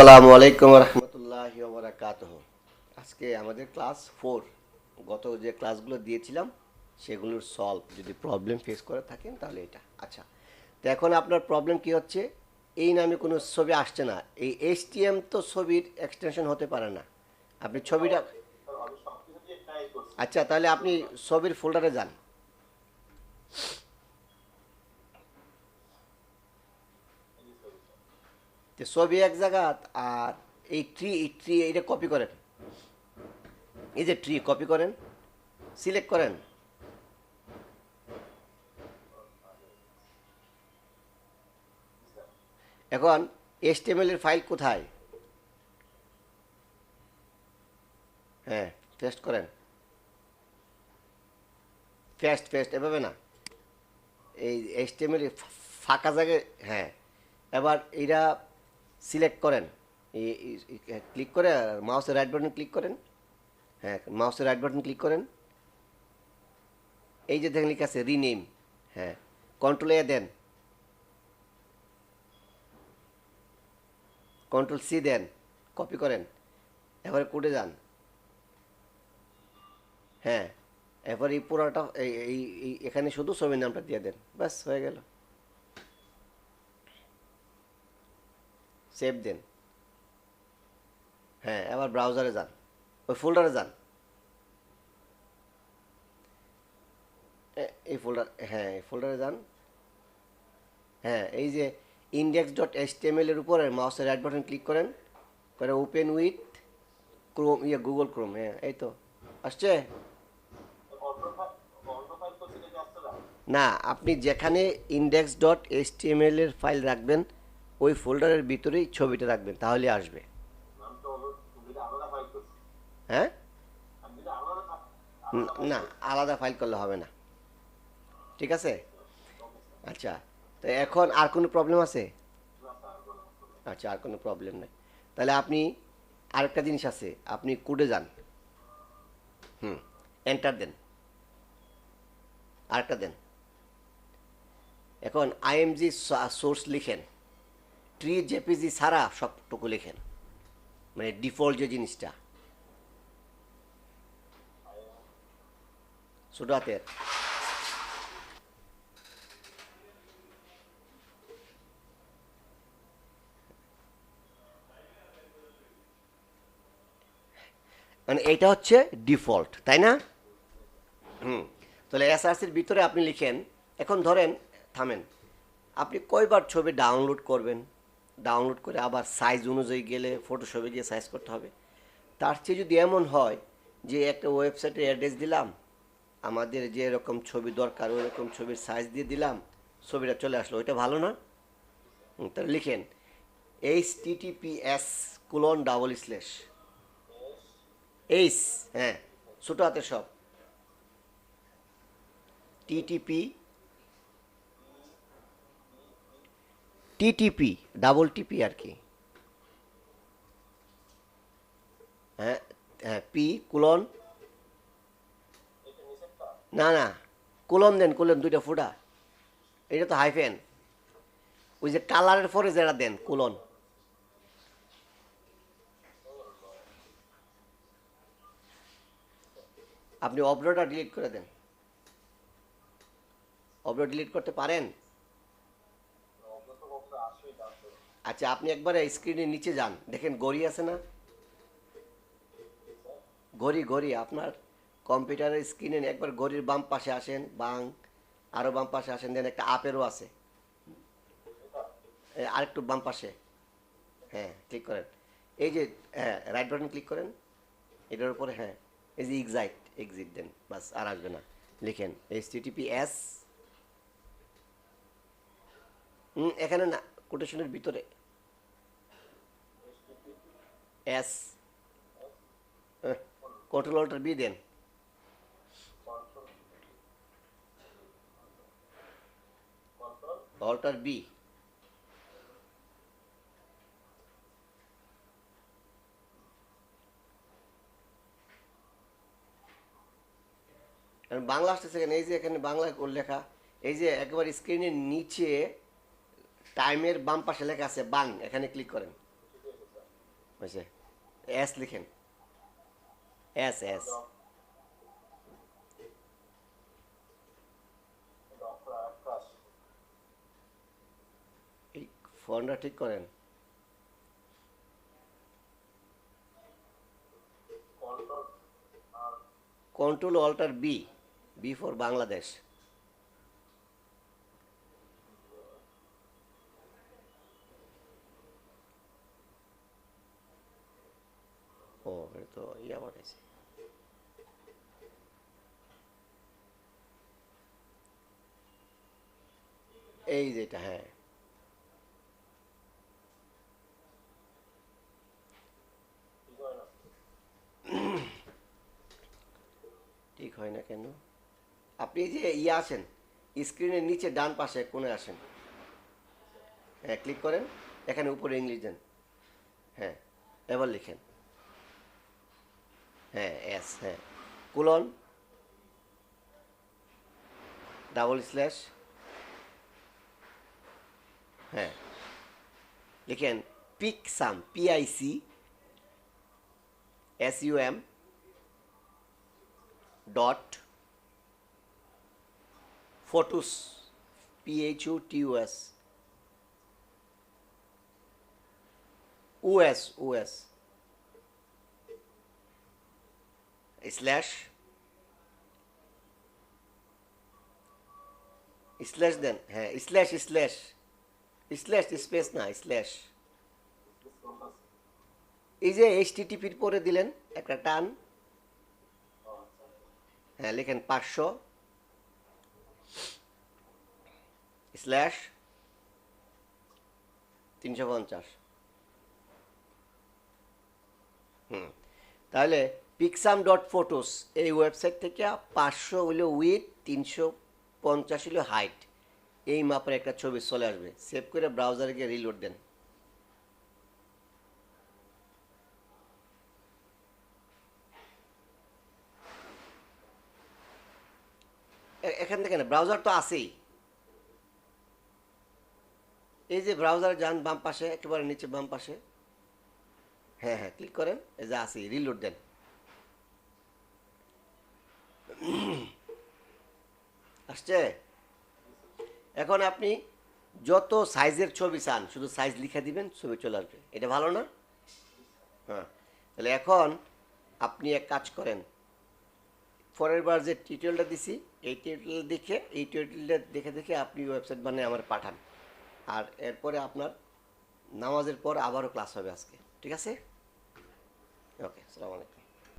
আসসালামু আলাইকুম রহমতুল্লাহ বারাকাতুহ আজকে আমাদের ক্লাস ফোর, গত যে ক্লাসগুলো দিয়েছিলাম, সেগুলোর সলভ যদি প্রবলেম ফেস করে থাকেন তাহলে এটা। আচ্ছা তো এখন আপনার প্রবলেম কি হচ্ছে? এই নামে কোনো ছবি আসছে না। এই এইচটিএম তো ছবির এক্সটেনশন হতে পারে না। আপনি ছবিটা আচ্ছা তাহলে আপনি ছবির ফোল্ডারে যান। তো ছবি এক জায়গা আর এই ট্রি এই ট্রি এইটা কপি করেন। এই যে ট্রি কপি করেন সিলেক্ট করেন। এখন এর ফাইল কোথায়? হ্যাঁ পেস্ট করেন। পেস্ট পেস্ট এভাবে না। এই এসটিএমএল ফাঁকা জায়গায় হ্যাঁ। এবার এইটা সিলেক্ট করেন। ক্লিক করে মাউসের রাইট বাটন ক্লিক করেন। হ্যাঁ মাউসের রাইট বাটন ক্লিক করেন। এই যে দেখেন লিখে আছে রিনেম হ্যাঁ control A then. Control C then. Copy করেন। এবারে কোডে যান। হ্যাঁ এরপর এই পুরোটা এই, এখানে শুধু ছবির নামটা দিয়ে দেন। ব্যাস, হয়ে গেল। সেভ দেন। হ্যাঁ এবার ব্রাউজারে যান। ওই ফোল্ডারে যান। এই ফোল্ডার হ্যাঁ এই ফোল্ডারে যান। হ্যাঁ এই যে index dot S T M এর উপরে মাউসের রাইট বাটন ক্লিক করেন। করে ওপেন উইথ ক্রোম ইয়ে গুগল ক্রোম হ্যাঁ এই তো। আসছে? না, আপনি যেখানে index dot S T M এর ফাইল রাখবেন ওই ফোল্ডারের ভিতরেই ছবিটা রাখবেন, তাহলে আসবে। হ্যাঁ? না, আলাদা ফাইল করলে হবে না। ঠিক আছে? আচ্ছা তো এখন আর কোনো প্রবলেম আছে? আচ্ছা আর কোনো প্রবলেম নেই। তাহলে আপনি আরেকটা জিনিস আছে, আপনি কোডে যান। হুম, এন্টার দেন। আরেকটা দেন। এখন আইএমজি সোর্স লিখেন। ট্রি, জেপিজি ছাড়া সবটুকু লেখেন। মানে ডিফল্ট যে জিনিসটা। হাতের। মানে এটা হচ্ছে ডিফল্ট, তাই না? হুম, তাহলে এসআরসির ভিতরে আপনি লিখেন, এখন ধরেন, থামেন, আপনি কয়বার ছবি ডাউনলোড করবেন? ডাউনলোড করে আবার সাইজ অনুযায়ী গেলে ফটোশপে গিয়ে সাইজ করতে হবে। তার চেয়ে যদি এমন হয় যে একটা ওয়েবসাইটে অ্যাড্রেস দিলাম, আমাদের যে এরকম ছবি দরকার ওই রকম ছবির সাইজ দিয়ে দিলাম, ছবিটা চলে আসলো, ওইটা ভালো না? তাহলে লিখেন H TTPS colon double slash H হ্যাঁ ছোটো হাতে সব টিটিপি টিটিপি ডাবল টিপি আর কি। হ্যাঁ হ্যাঁ পি কুলন। না না, কুলন দেন, কুলন, দুইটা ফুটা। এটা তো হাইফেন ওই যে কালারের পরে যেটা দেন, কুলন। আপনি অবরোডটা ডিলিট করে দেন। অবরোড ডিলিট করতে পারেন? আচ্ছা আপনি একবার স্ক্রিনের নিচে যান। দেখেন গড়ি আছে না? ঘড়ি ঘড়ি, আপনার কম্পিউটারের স্ক্রিনে একবার ঘড়ির বাম পাশে আসেন বাং আরও বাম পাশে আসেন, দেন একটা আপেরও আছে। আরেকটু বাম পাশে। হ্যাঁ ক্লিক করেন। এই যে হ্যাঁ রাইট বাটন ক্লিক করেন। এটার উপরে হ্যাঁ এই যে এক্সাইট এক্সিট দেন, বাস, আর আসবে না। লিখেন এইচ টিটিপি এস এখানে না কোটেশনের ভিতরে। এস কন্ট্রোল অল্টার বি দেন। অল্টার বি বাংলা আসতেছে কেন এই যে এখানে ওর লেখা, এই যে একবার স্ক্রিনের নিচে টাইমের বাম পাশে লেখা আছে বাং, এখানে ক্লিক করেন। হয়েছে? এস লিখেন। এস এস ফোনটা ঠিক করেন। Control alt B B for Bangladesh এটা তো ইয়া পাঠাইছে এই যেটা হ্যাঁ ঠিক হয় না কেন আপনি যে ইয়ে আসেন স্ক্রিনের নিচে ডান পাশে কোণে আসেন হ্যাঁ ক্লিক করেন এখানে উপরে ইংলিশ দেন। হ্যাঁ এবার লিখেন। হ্যাঁ এস হ্যাঁ। কুলন? ডাবল স্ল্যাশ হ্যাঁ। লিখেন pick some PIC S U M dot photos PH U T U S OS OS slash slash দেন হ্যাঁ স্ল্যাশ স্ল্যাশ স্ল্যাশ স্পেস না স্ল্যাশ এই যে এইচটিটিপির পরে দিলেন, একটা টান। হ্যাঁ লিখেন পাঁচশো। স্ল্যাশ তিনশো পঞ্চাশ। হুম, তাহলে পিকসাম ডট ফটোস এই ওয়েবসাইট থেকে পাঁচশো হইল উইথ তিনশো পঞ্চাশ হইল হাইট এই মাপের একটা ছবি চলে আসবে। সেভ করে ব্রাউজারে গিয়ে রিলোড দেন। এখান থেকে না ব্রাউজার তো আছেই। এই যে ব্রাউজার যান বাম পাশে, একেবারে নিচে বাম পাশে। হ্যাঁ হ্যাঁ ক্লিক করেন, এই যে আসি রিলোড দেন। আসছে? এখন আপনি যত সাইজের ছবি চান, শুধু সাইজ লিখে দিবেন, ছবি চলে আসবে। এটা ভালো না? হ্যাঁ। তাহলে এখন আপনি এক কাজ করেন। পরের বার যে টিউটোরিয়ালটা দিছি, এই টিউটোরিয়াল দেখে, এই টিউটোরিয়ালটা দেখে দেখে আপনি ওয়েবসাইট বানিয়ে আমার পাঠান। আর এরপরে আপনার নামাজের পর আবারও ক্লাস হবে আজকে। ঠিক আছে? ওকে আসসালামু আলাইকুম।